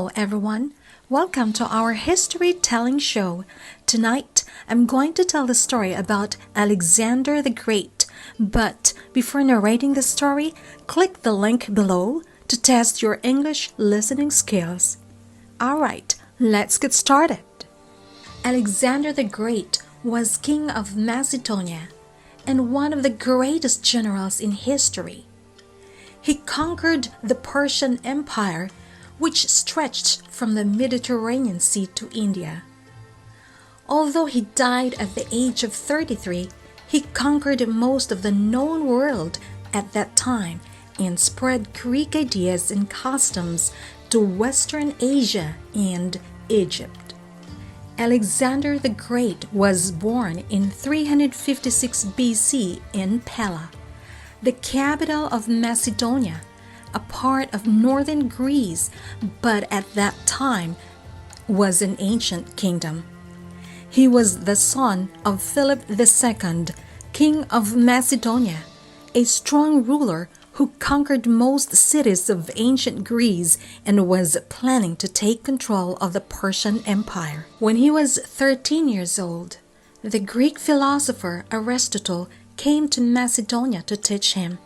Hello, everyone. Welcome to our history telling show. Tonight, I'm going to tell the story about Alexander the Great. But before narrating the story, click the link below to test your English listening skills. Alright, let's get started. Alexander the Great was king of Macedonia and one of the greatest generals in history. He conquered the Persian Empire, which stretched from the Mediterranean Sea to India. Although he died at the age of 33, he conquered most of the known world at that time and spread Greek ideas and customs to Western Asia and Egypt. Alexander the Great was born in 356 BC in Pella the capital of Macedonia, a part of northern Greece, but at that time was an ancient kingdom. He was the son of Philip II, king of Macedonia, a strong ruler who conquered most cities of ancient Greece and was planning to take control of the Persian Empire. When he was 13 years old, the Greek philosopher Aristotle came to Macedonia to teach him.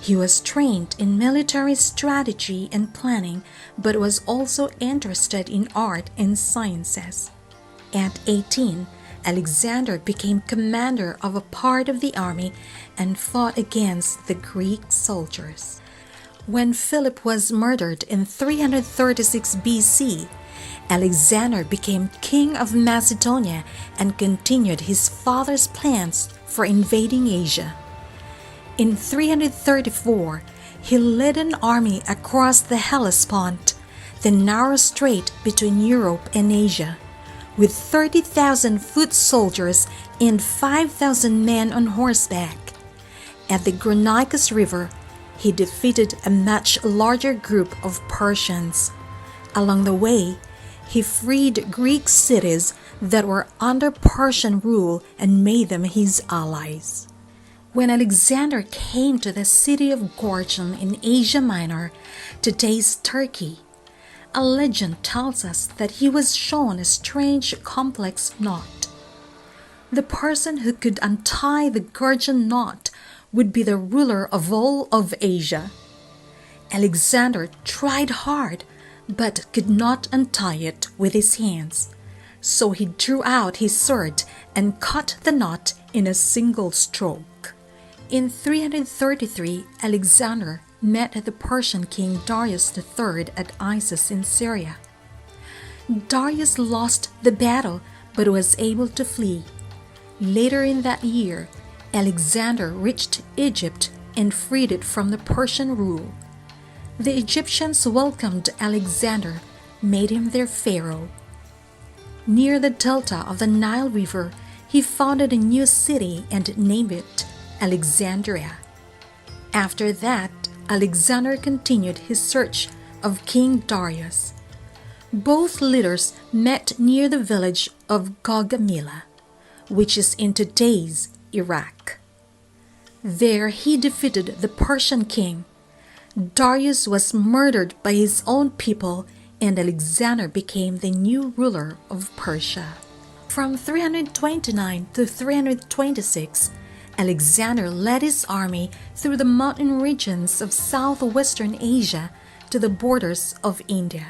He was trained in military strategy and planning, but was also interested in art and sciences. At 18, Alexander became commander of a part of the army and fought against the Greek soldiers. When Philip was murdered in 336 BC, Alexander became king of Macedonia and continued his father's plans for invading Asia. In 334, he led an army across the Hellespont, the narrow strait between Europe and Asia, with 30,000 foot soldiers and 5,000 men on horseback. At the Granicus River, he defeated a much larger group of Persians. Along the way, he freed Greek cities that were under Persian rule and made them his allies. When Alexander came to the city of Gorgion in Asia Minor, today's Turkey, a legend tells us that he was shown a strange complex knot. The person who could untie the Gorgion knot would be the ruler of all of Asia. Alexander tried hard but could not untie it with his hands. So he drew out his sword and cut the knot in a single stroke. In 333, Alexander met the Persian king Darius III at Issus in Syria. Darius lost the battle but was able to flee. Later in that year, Alexander reached Egypt and freed it from the Persian rule. The Egyptians welcomed Alexander, made him their pharaoh. Near the delta of the Nile River, he founded a new city and named it Alexandria. After that, Alexander continued his search of King Darius. Both leaders met near the village of Gaugamela, which is in today's Iraq. There he defeated the Persian king Darius was murdered by his own people and Alexander became the new ruler of Persia. From 329 to 326, Alexander led his army through the mountain regions of southwestern Asia to the borders of India.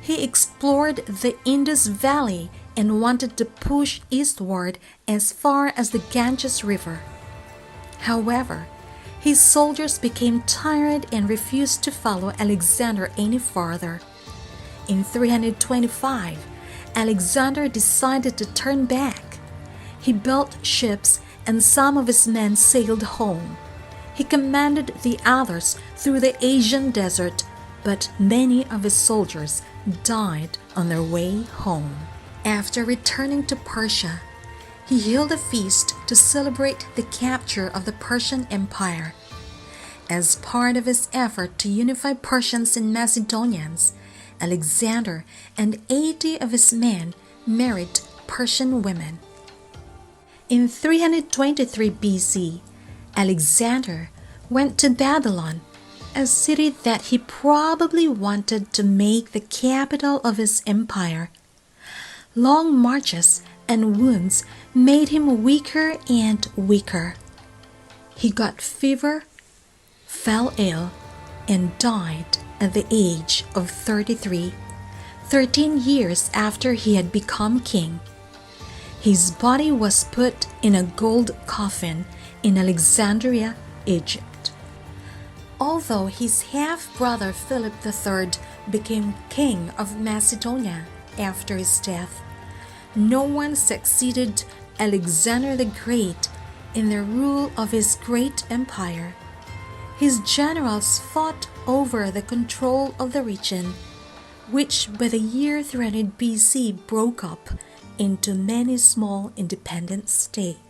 He explored the Indus Valley and wanted to push eastward as far as the Ganges River. However, his soldiers became tired and refused to follow Alexander any farther. In 325, Alexander decided to turn back. He built ships and some of his men sailed home. He commanded the others through the Asian desert, but many of his soldiers died on their way home. After returning to Persia, he held a feast to celebrate the capture of the Persian Empire. As part of his effort to unify Persians and Macedonians, Alexander and 80 of his men married Persian women. In 323 BC, Alexander went to Babylon a city that he probably wanted to make the capital of his empire. Long marches and wounds made him weaker and weaker. He got fever, fell ill, and died at the age of 33, 13 years after he had become king. His body was put in a gold coffin in Alexandria, Egypt. Although his half brother Philip III became king of Macedonia after his death, no one succeeded Alexander the Great in the rule of his great empire. His generals fought over the control of the region, which by the year 300 BC broke up into many small independent states.